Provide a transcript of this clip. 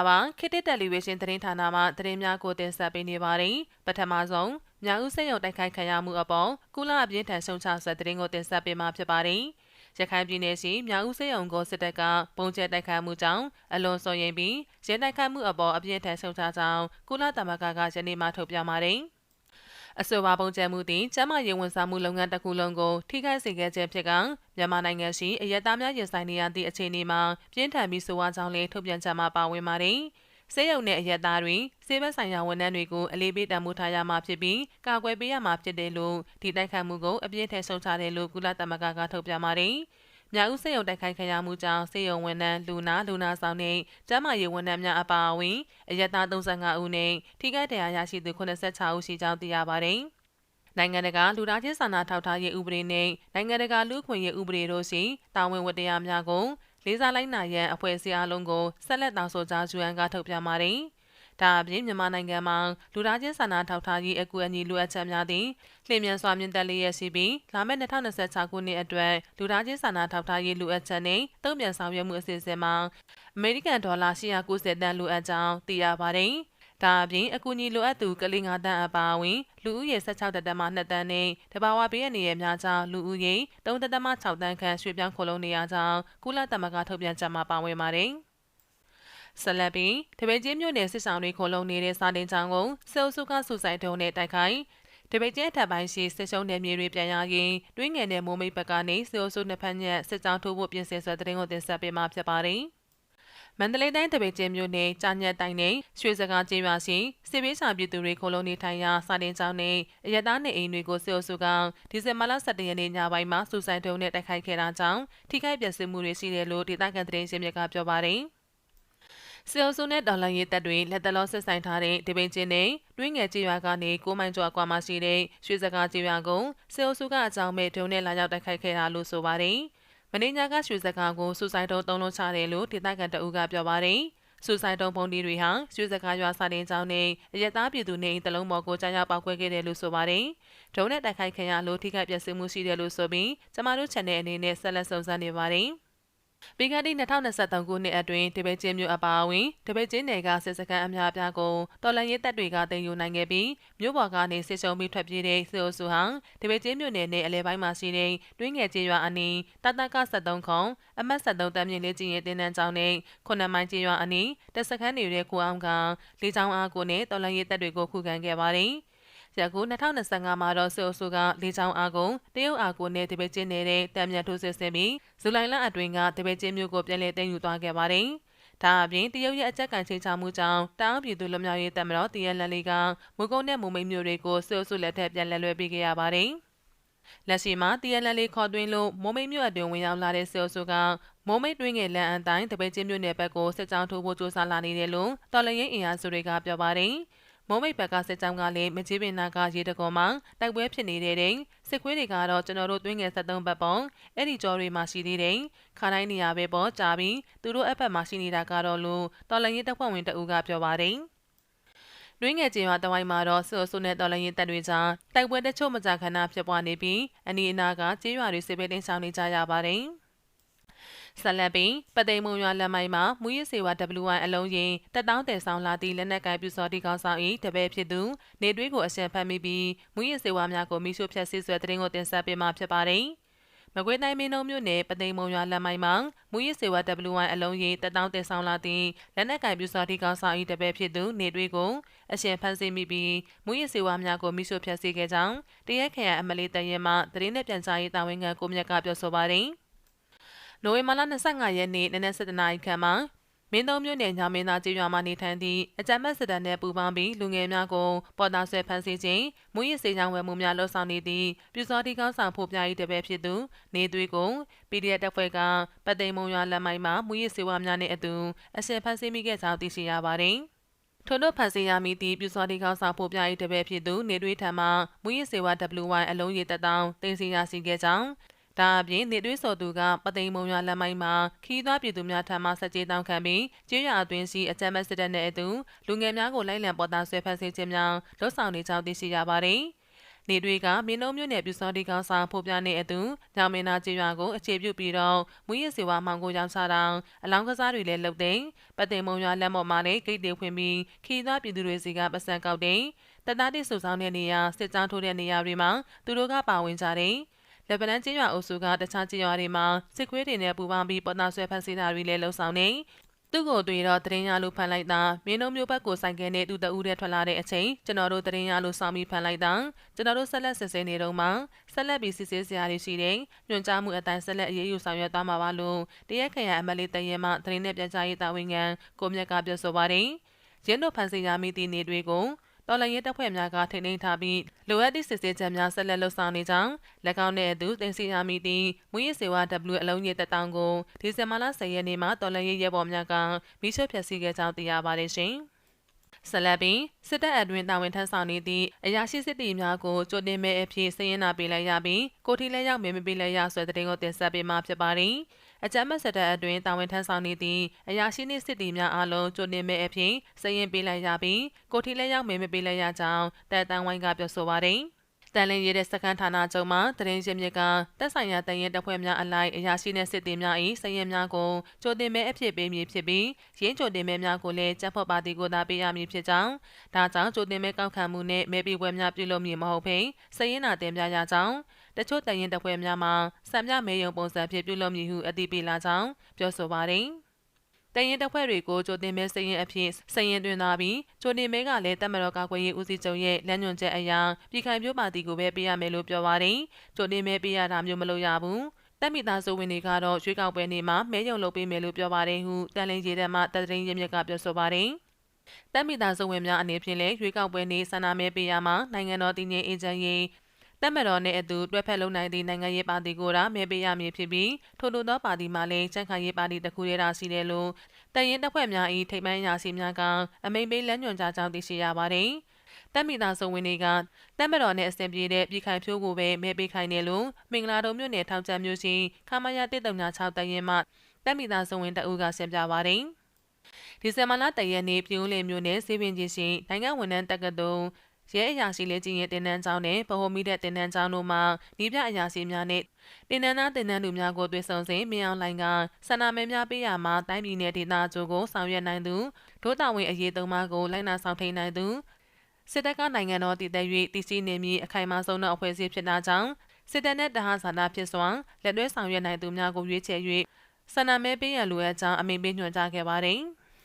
္ဂလာပါခေတ်တက်လီဗေးရှင်းသတင်းဌာနမှသတင်းများကိုတင်ဆက်ပေးနေပါတယ်ပထမဆုံးမြောက်ဦးစိတ်ရုံတိုက်ခိုက်ခံရမှုအပေါ်ကုလအပြင်းထန်ဆုံးချဆက်သတင်းကိုတင်ဆက်ပေးမှာဖြစ်ပါတယ်ရခိုင်ပြည်နယ်ရှိမြောက်ဦးစိတ်ရုံကိုစစ်တပ်ကပုံကျဲတိုက်ခိုက်မှုကြောင့်အလွန်စိုးရိမ်ပြီးရဲတိုက်ခိုက်မှုအပေါ်အပြင်းထန်ဆုံးချကြောင်းကုလသမဂ္ဂကယနေ့မှထုတ်ပြန်ပါတယ် အဆိုပါပုံကျဲမှုသည်ကျန်းမာရေးဝန်ဆောင်မှုလုပ်ငန်းတစ်ခုလုံးကိုထိခိုက်စေခဲ့ခြင်းဖြစ်ကမြန်မာနိုင်ငံရှိအရက်သားများရင်ဆိုင်နေရသည့်အခြေအနေမှာပြင်းထန်ပြီးဆိုဝါကြောင်းလေးထုတ်ပြန်ချက်မှာပါဝင်ပါတယ်။စေယုံနဲ့အရက်သားတွေစေဘက်ဆိုင်ရာဝန်ထမ်းတွေကိုအလေးပေးတံမိုးထားရမှာဖြစ်ပြီးကာကွယ်ပေးရမှာဖြစ်တယ်လို့ဒီတိုက်ခိုက်မှုကိုအပြင်းထန်ဆုံးချတယ်လို့ကုလသမဂ္ဂကထုတ်ပြန်ပါတယ်။ မြောက်ဦးစေယုံတိုက်ခိုက်ခံရမှုကြောင့်စေယုံဝန်ထမ်းလူနာလူနာဆောင်နဲ့ကျန်းမာရေးဝန်ထမ်းများအပါအဝင်အရက်သား35ဦးနဲ့ထိခိုက်ဒဏ်ရာရရှိသူ86ဦးရှိကြောင်းသိရပါတယ်။နိုင်ငံတကာလူသားချင်းစာနာထောက်ထားရေးဥပဒေနဲ့နိုင်ငံတကာလူ့အခွင့်အရေးဥပဒေတို့ရှိတာဝန်ဝတ္တရားများကိုလေးစားလိုက်နာရန်အဖွဲ့အစည်းအလုံးကိုဆက်လက်တောင်းဆိုကြ UN ကထုတ်ပြန်ပါတယ်။ ဒါအပြင်မြန်မာနိုင်ငံမှာလူသားချင်းစာနာထောက်ထားရေးအကူအညီလိုအပ်ချက်များသည့်လျင်မြန်စွာမြင့်တက်လျက်ရှိပြီးလာမယ့်2026ခုနှစ်အတွက်လူသားချင်းစာနာထောက်ထားရေးလိုအပ်ချက်နဲ့တုံ့ပြန်ဆောင်ရွက်မှုအစီအစဉ်မှာအမေရိကန်ဒေါ်လာ190တန်လိုအပ်ကြောင်းသိရပါတယ်။ဒါအပြင်အကူအညီလိုအပ်သူကလေး9တန်းအပါအဝင်လူဦးရေ16တန်းမှ2တန်းနဲ့တဘာဝပေးရနေရများကြောင်းလူဦးရေ3တန်းမှ6တန်းခန့်ရွှေ့ပြောင်းခိုလုံနေရကြောင်းကုလသမဂ္ဂထုတ်ပြန်ချက်မှာပါဝင်ပါတယ်။ ဆလဘီတပည့်ချင်းမြို့နယ်စစ်ဆောင်တွေခိုလုံနေတဲ့စာတင်ချောင်းကိုစေအုပ်စုကစုဆိုင်တုံးနဲ့တိုက်ခိုက်တပိတ်ကျဲထပ်ပိုင်းရှိစစ်ရှုံးနယ်မြေတွေပြန်ရရင်တွင်းငယ်တဲ့မိုးမိတ်ဘက်ကနေစေအုပ်စုနှစ်ဖက်ညက်စစ်ကြောင်းထိုးဖို့ပြင်ဆင်ဆွဲတဲ့တင်ကိုတင်ဆက်ပေးမှာဖြစ်ပါတယ်။မန္တလေးတိုင်းတပိတ်ကျင်းမြို့နယ်ကြာညက်တိုင်းနယ်ရွှေစကားကျေးရွာရှိစစ်ပေးစာပြည်သူတွေခိုလုံနေထိုင်ရာစာတင်ကျောင်းနဲ့အရတားနေအိမ်တွေကိုစစ်အုပ်စုကဒီဇင်ဘာလ17ရက်နေ့ညပိုင်းမှာစူဆိုင်တုံးနဲ့တိုက်ခိုက်ခဲ့တာကြောင့်ထိခိုက်ပျက်စီးမှုတွေရှိတယ်လို့ဒေသခံသတင်းရှင်မြစ်ကပြောပါတယ်။ စီအိုဆုနဲ့ဒေါ်လာရေးတပ်တွေလက်တလောဆက်ဆိုင်ထားတဲ့ဒီပင်ချင်းနဲ့တွင်းငယ်ကြေးရွာကနေကိုမိုင်ကျော်အကွာမှာရှိတဲ့ရွှေစကားကြေးရွာကိုစီအိုဆုကအကြောင်းမဲ့ဒုံနဲ့လာရောက်တိုက်ခိုက်ခဲ့တာလို့ဆိုပါတယ်။မင်းညာကရွှေစကားကိုစူဆိုင်တုံးသုံးလုံးချတယ်လို့ဒေသခံတအုပ်ကပြောပါတယ်။စူဆိုင်တုံးပုံဒီတွေဟာရွှေစကားရွာစာတင်ကျောင်းနဲ့အရသားပြည်သူနေအိမ်တလုံးပေါ်ကိုကြားရောက်ပောက်ကွဲခဲ့တယ်လို့ဆိုပါတယ်။ဒုံနဲ့တိုက်ခိုက်ခံရလို့ထိခိုက်ပျက်စီးမှုရှိတယ်လို့ဆိုပြီးကျမတို့ channel အနေနဲ့ဆက်လက်စုံစမ်းနေပါတယ်။ ပြီးခဲ့တဲ့2023ခုနှစ်အတွင်းတပိတ်ချင်းမြို့အပါအဝင်တပိတ်ချင်းနယ်ကစစ်စခန်းအများအပြားကိုတော်လှန်ရေးတပ်တွေကတင်ယူနိုင်ခဲ့ပြီးမြို့ပေါ်ကနေစစ်ရှုံးပြီးထွက်ပြေးတဲ့စစ်အုပ်စုဟာတပိတ်ချင်းမြို့နယ်နဲ့အလဲပိုင်းမှာရှိတဲ့တွင်းငယ်ကျေးရွာအနီးတတက73ခုအမတ်73တမ်းမြင့်လေးကျင်းရဲ့တင်းတန်းကျောင်းနဲ့ခုနှစ်မိုင်ကျေးရွာအနီးတပ်စခန်းနေတဲ့ကိုအောင်ကလေးချောင်းအားကိုနဲ့တော်လှန်ရေးတပ်တွေကိုခုခံခဲ့ပါတယ်။ ယခု2025မှာတော့စစ်အုပ်စုကလေးချောင်းအားကိုတရုတ်အားကိုနဲ့တပည့်ချင်းနေတဲ့တံမြတ်ထိုးစစ်ဆင်ပြီးဇူလိုင်လအတွင်းကတပည့်ချင်းမျိုးကိုပြန်လည်သိမ်းယူသွားခဲ့ပါတယ်။ဒါအပြင်တရုတ်ရဲ့အကြက်ကန်ချိန်ချမှုကြောင့်တောင်ပြည်သူလူမျိုးရေးတပ်မတော်တရလန်လေးကမုကုန်းနဲ့မုံမိတ်မျိုးတွေကိုစစ်အုပ်စုလက်ထက်ပြန်လည်လွှဲပေးခဲ့ရပါတယ်။လက်ရှိမှာတရလန်လေးခေါ်သွင်းလို့မုံမိတ်မြို့အတွင်းဝင်ရောက်လာတဲ့စစ်အုပ်စုကမုံမိတ်တွင်းငယ်လန်အန်တိုင်းတပည့်ချင်းမြို့နယ်ဘက်ကိုစစ်ကြောင်းထိုးဖို့ကြိုးစားလာနေတယ်လို့တော်လရင်အင်အားစုတွေကပြောပါတယ်။ မုံမိတ်ဘက်ကစစ်ကြောင်းကလည်းမကြီးပင်နာကရေတကောမှာတိုက်ပွဲဖြစ်နေတဲ့တဲ့စစ်ခွေးတွေကတော့ကျွန်တော်တို့တွင်းငယ်73ဘက်ပုံအဲ့ဒီကြောတွေမှာရှိသေးတယ်ခါတိုင်းနေရာပဲပေါ့ကြာပြီးသူတို့အဘက်မှာရှိနေတာကတော့လို့တော်လရင်တပ်ဖွဲ့ဝင်တအူးကပြောပါတယ်တွင်းငယ်ကျင်းရွာတဝိုင်းမှာတော့ဆူဆူနဲ့တော်လရင်တပ်တွေကြားတိုက်ပွဲတချို့မကြာခဏဖြစ်ပွားနေပြီးအနီးအနားကကျေးရွာတွေစစ်ပေးတင်းဆောင်နေကြရပါတယ်။ ဆက်လက်ပြီးပသိမ်မုံရွာလမ်းမိုင်းမှာမူရစ်စေဝါ WY အလုံးရင်တက်တောင်းတယ်ဆောင်လာသည့်လက်နက်ကိုင်ပြူစော်တီကောင်းဆောင်၏တပည့်ဖြစ်သူနေတွေးကိုအရှင်းဖမ်းမိပြီးမူရစ်စေဝါများကိုမိရှုဖြတ်ဆစ်ဆွဲတဲ့ရင်ကိုတင်ဆက်ပေးမှာဖြစ်ပါတယ်မကွေးတိုင်းမင်းတို့မြို့နယ်ပသိမ်မုံရွာလမ်းမိုင်းမှာမူရစ်စေဝါ WY အလုံးရင်တက်တောင်းတယ်ဆောင်လာသည့်လက်နက်ကိုင်ပြူစော်တီကောင်းဆောင်၏တပည့်ဖြစ်သူနေတွေးကိုအရှင်ဖမ်းဆီးမိပြီးမူရစ်စေဝါများကိုမိရှုဖြတ်ဆီးခဲ့ကြောင်းတရက်ခရိုင်အမလေးတရင်မှသတင်းနဲ့ပြန်ကြားရေးတာဝန်ခံကိုမြတ်ကပြောဆိုပါတယ်။ နိုဝင်ဘာလ25ရက်နေ့နနက်7:00နာရီခန့်မှာမင်းသုံးမြို့နယ်ညမင်းသားကျေးရွာမှာနေထိုင်သည့်အကြမ်းဖက်စစ်တပ်နှင့်ပူးပေါင်းပြီးလူငယ်များကိုပေါ်တာဆွဲဖမ်းဆီးခြင်းမူရစ်စေချောင်းဝယ်မှုများလှုပ်ဆောင်နေသည့်ပြူစောတိကောင်းဆောင်ဖို့ပြ၏တပည့်ဖြစ်သူနေသွေးကို PDF တပ်ဖွဲ့ကပတ်သိမ်မုံရွာလက်မိုင်းမှာမူရစ်စေဝါများနှင့်အတူအရှင်ဖမ်းဆီးမိခဲ့ကြောင်းသိရှိရပါသည်ထို့သောဖန်စီရမီသည့်ပြူစောတိကောင်းဆောင်ဖို့ပြ၏တပည့်ဖြစ်သူနေတွေးထံမှမူရစ်စေဝါ WY အလုံးရည်တတောင်းတင်စီရရှိခဲ့ကြောင်း ဒါအပြင်နေတွေးစော်သူကပသိမ်မုံရွာလမ်းမိုင်းမှာခီးသွွားပြည်သူများထံမှဆက်ကြေးတောင်းခံပြီးကျေးရွာအတွင်းရှိအကြမ်းမဲ့စစ်တပ်နဲ့အတူလူငယ်များကိုလိုက်လံပေါ်တာဆွဲဖက်ဆေးခြင်းများလှုပ်ဆောင်နေကြောင်းသိရှိရပါတယ်။နေတွေကမင်းတို့မျိုးနယ်ပြူစောတိကောင်ဆောင်ဖော်ပြနေအတူညောင်မင်းသားကျေးရွာကိုအခြေပြုပြီးတော့မူရစ်စေဝါမှောင်ကိုရောင်းချတာအလောင်းကစားတွေလည်းလုပ်တဲ့ပတ်သိမ်မုံရွာလက်မော်မှာလည်းဂိတ်တွေဖွင့်ပြီးခီးသားပြည်သူတွေစီကပတ်စံကောက်တဲ့တသားတိစုဆောင်တဲ့နေရာစစ်ကြောင်းထိုးတဲ့နေရာတွေမှာသူတို့ကပါဝင်ကြတဲ့ လက်ပနန်းကျေးရွာအုပ်စုကတခြားကျေးရွာတွေမှာစစ်ခွေးတွေနဲ့ပူးပေါင်းပြီးပေါ်တာဆွဲဖက်စီတာတွေလည်းလှုပ်ဆောင်နေသူ့ကိုတွေ့တော့တရင်ရလို့ဖန်လိုက်တာမင်းတို့မျိုးဘက်ကိုဆိုင်ကဲနဲ့သူတအူးတဲ့ထွက်လာတဲ့အချိန်ကျွန်တော်တို့တရင်ရလို့စောင်းပြီးဖန်လိုက်တာကျွန်တော်တို့ဆက်လက်စစ်ဆေးနေတော့မှဆက်လက်ပြီးစစ်ဆေးစရာတွေရှိတယ်ညွှန်ကြားမှုအတိုင်းဆက်လက်အရေးယူဆောင်ရွက်သွားမှာပါလို့တရက်ခရအမလေးတရင်မှတရင်နဲ့ပြန်ကြားရေးတာဝန်ခံကိုမြတ်ကပြောဆိုပါတယ်ရင်းတို့ဖန်စီရမိသည့်နေတွေကို တော်လရင်တပ်ဖွဲ့များကထိန်းသိမ်းထားပြီးလိုအပ်သည့်စစ်ဆေးချက်များဆက်လက်လှုပ်ဆောင်နေကြောင်း၎င်းနှင့်အတူတင်စီရမည်သည့်မူရစ်စေဝါ W အလုံးကြီးတက်တောင်ကိုဒီဇင်ဘာလ10ရက်နေ့မှာတော်လရင်ရဲဘော်များကမိရှုဖျက်ဆီးခဲ့ကြောင်းသိရပါတယ်ရှင်။ ဆလဘီစစ်တပ်အတွင်တာဝန်ထမ်းဆောင်နေသည့်အရာရှိစစ်တီများကိုကြိုတင်မဲ့အဖြစ်စည်ရင်နာပေးလိုက်ရပြီးကိုထီလက်ရောက်မဲမပေးလိုက်ရဆွဲတဲ့တင်ကိုတင်ဆက်ပေးမှာဖြစ်ပါတယ်။အကြမ်းမဲ့စတဲ့အတွင်းတာဝန်ထမ်းဆောင်နေသည့်အရာရှိနှင့်စစ်တီများအားလုံးကြိုတင်မဲ့အဖြစ်စည်ရင်ပေးလိုက်ရပြီးကိုထီလက်ရောက်မဲမပေးလိုက်ရကြောင်းတပ်တန်းဝိုင်းကပြောဆိုပါတယ် တန်လင်းရဲတဲ့စကန်ဌာနချုပ်မှတရင်ချင်းမြစ်ကတက်ဆိုင်ရာတရင်တပ်ဖွဲ့များအလိုက်အရာရှိနှင့်စစ်သည်များ၏စရင်များကိုကြိုတင်မဲအဖြစ်ပေးမည်ဖြစ်ပြီးရင်းကြိုတင်မဲများကိုလည်းတပ်ဖွဲ့ပါတီကိုသာပေးရမည်ဖြစ်ကြောင်းဒါကြောင့်ကြိုတင်မဲကောက်ခံမှုနှင့်မဲပေးပွဲများပြုလုပ်မည်မဟုတ်ဘဲစရင်နာတင်ပြရကြောင်းတချို့တရင်တပ်ဖွဲ့များမှာစံပြမဲယုံပုံစံဖြင့်ပြုလုပ်မည်ဟုအသိပေးလာကြောင်းပြောဆိုပါတယ် တရင်တပ်ဖွဲ့တွေကိုကြိုတင်မဲစရင်အဖြစ်စရင်တွင်လာပြီးကြိုတင်မဲကလည်းတပ်မတော်ကာကွယ်ရေးဦးစီးချုပ်ရဲ့လမ်းညွှန်ချက်အရပြည်ခိုင်ပြပါတီကိုပဲပေးရမယ်လို့ပြောပါတယ်။ကြိုတင်မဲပေးရတာမျိုးမလုပ်ရဘူး။တပ်မိသားစုဝင်တွေကတော့ရွေးကောက်ပွဲနေ့မှာမဲယုံလုပ်ပေးမယ်လို့ပြောပါတယ်ဟုတန်လင်းရေးတဲ့မှတပ်သိန်းရမြက်ကပြောဆိုပါတယ်။တပ်မိသားစုဝင်များအနေဖြင့်လည်းရွေးကောက်ပွဲနေ့ဆန္ဒမဲပေးရမှာနိုင်ငံတော်တည်ငြိမ်အေဂျင့်ရေး တပ်မတော်နဲ့အတူတွဲဖက်လုံနိုင်သည့်နိုင်ငံရေးပါတီကိုသာမဲပေးရမည်ဖြစ်ပြီးထို့သောပါတီမှလည်းစံခိုင်ရေးပါတီတစ်ခုတည်းသာရှိတယ်လို့တရင်တပ်ဖွဲ့များ၏ထိပ်ပိုင်းရာစီများကအမိန်ပေးလမ်းညွှန်ကြားကြောင်းသိရှိရပါတယ်။တပ်မိသားစုဝင်တွေကတပ်မတော်နဲ့အဆင်ပြေတဲ့ပြည်ခိုင်ဖြိုးကိုပဲမဲပေးခိုင်းတယ်လို့မင်္ဂလာတုံမြို့နယ်ထောင်ချမ်းမြို့ရှိခမရ136တရင်မှတပ်မိသားစုဝင်တအူးကရှင်းပြပါတယ်။ဒီဇင်ဘာလတရက်နေ့ပြည်ဦးလင်မြို့နယ်စေပင်ကြီးရှိနိုင်ငံဝန်ထမ်းတက္ကသိုလ် ရဲအရာရှိလေးကြီးရဲ့တင်နန်းကျောင်းနဲ့ဗဟိုမိတဲ့တင်နန်းကျောင်းတို့မှာဤပြအရာရှိများနဲ့တင်နန်းသားတင်နန်းသူများကိုတွေ့ဆုံစဉ်မြင်အောင်လိုင်းကဆန္ဒမဲများပေးရမှာတိုင်းပြည်နယ်ဒေသအချို့ကိုဆောင်ရွက်နိုင်သူဒုတာဝန်အရေးသုံးပါးကိုလိုက်နာဆောင်ထိန်နိုင်သူစစ်တပ်ကနိုင်ငံတော်တည်တဲ့၍တည်ရှိနေမည်အခိုင်အမာဆုံးသောအဖွဲ့အစည်းဖြစ်တာကြောင့်စစ်တပ်နဲ့တဟဆန္ဒဖြစ်စွာလက်တွဲဆောင်ရွက်နိုင်သူများကိုရွေးချယ်၍ဆန္ဒမဲပေးရန်လိုအပ်ကြောင်းအမိန့်ပေးညွှန်ကြားခဲ့ပါတယ်။